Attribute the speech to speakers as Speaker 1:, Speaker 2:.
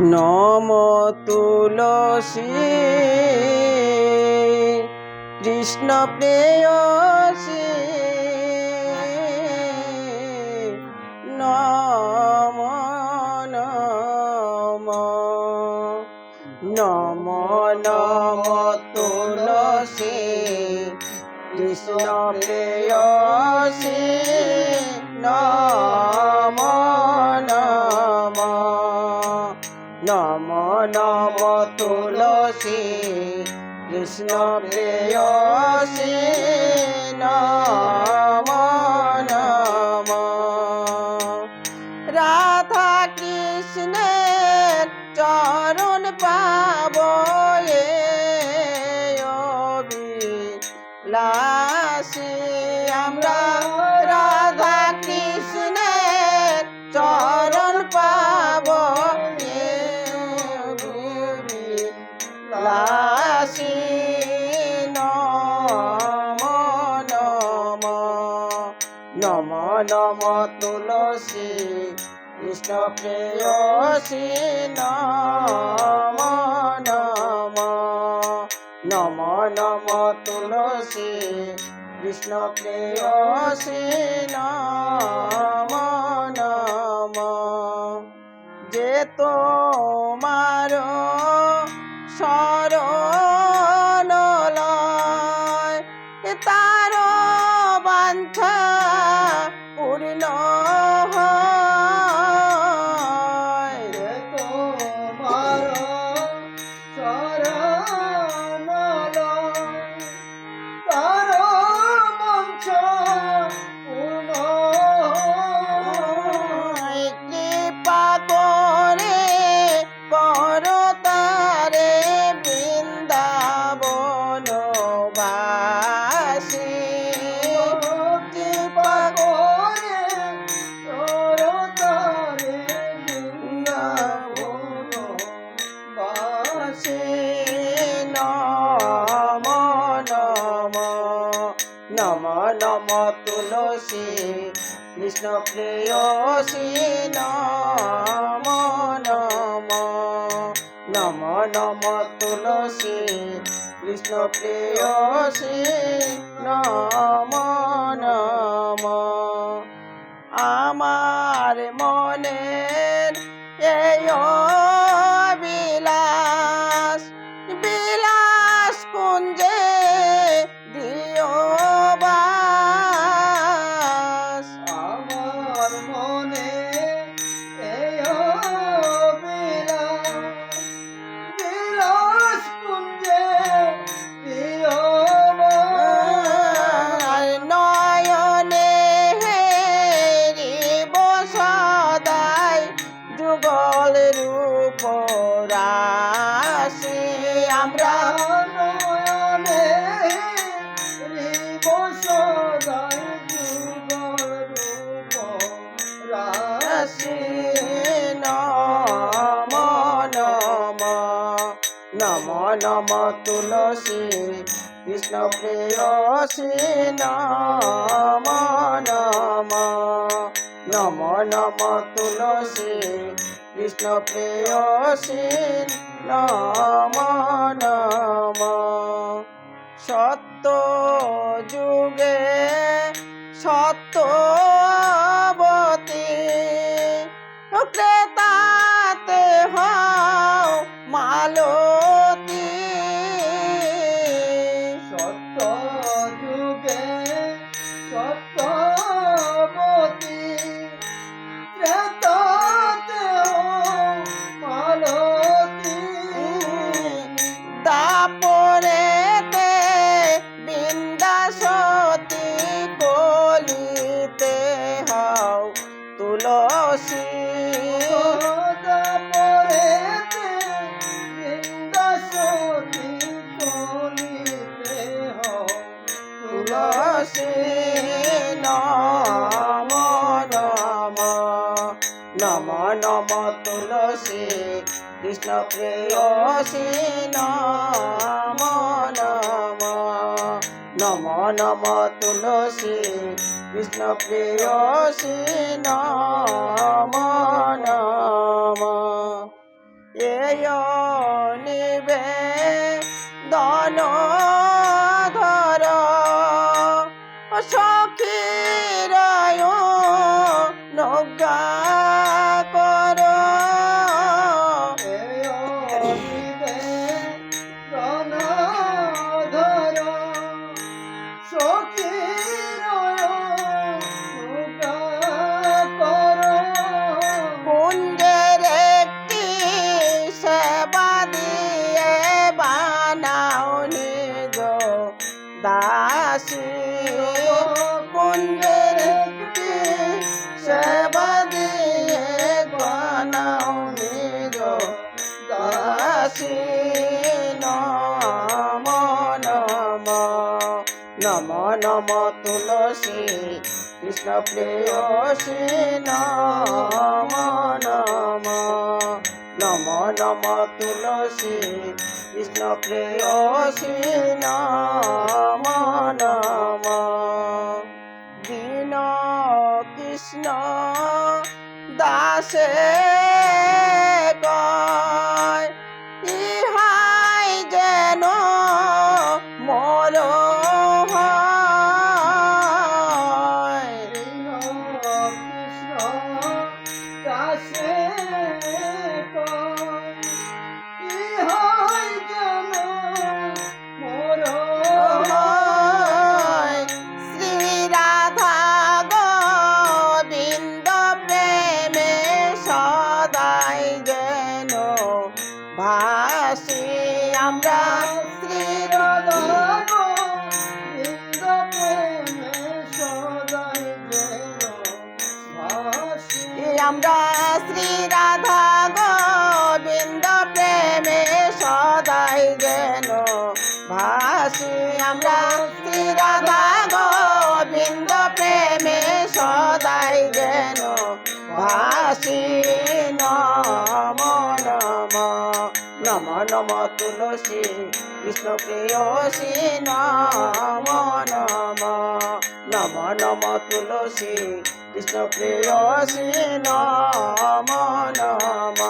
Speaker 1: নম তুলসী। কৃষ্ণ প্রেয়সী। নম নম। নম নম তুলসী। কৃষ্ণ প্রেয়সী। নম নম নম তুলসী কৃষ্ণ প্রেয়সী নম নম। রাধা কৃষ্ণের চরণ পাব লাসি নম তুলসী কৃষ্ণ প্রেয়সী, নম নম নম নম তুলসী কৃষ্ণ প্রেয়সী, নম নম। যে তোমার নম নম তুলসী কৃষ্ণ প্রেয়সী নম নম। নম নম তুলসী কৃষ্ণ প্রেয়সী নম তুলসী কৃষ্ণ প্রেয়সী নম নম নম নম তুলসী কৃষ্ণ প্রেয়সী নম নম সত্য যুগে সত্যবতী ক্রেতাতে হও মালতী তুলসী কৃষ্ণ প্রেয়সী নম নম নম নম তুলসী কৃষ্ণ প্রেয়সী নম নম। নিবে নম তুলসী, কৃষ্ণ প্রেয়সী নম নম। নম নম তুলসী, কৃষ্ণ প্রেয়সী নম নম। দীন কৃষ্ণ দাসে কয় আমরা শ্রী রাধা গোবিন্দ প্রেমে সদাই যেন ভাসি। আমরা শ্রী রাধা গোবিন্দ প্রেমে সদাই যেন ভাসি। নম নম নম নম, তুলসী, কৃষ্ণ প্রেয়সী, নম নম নম তুলসী কৃষ্ণ প্রেয়সী নম নম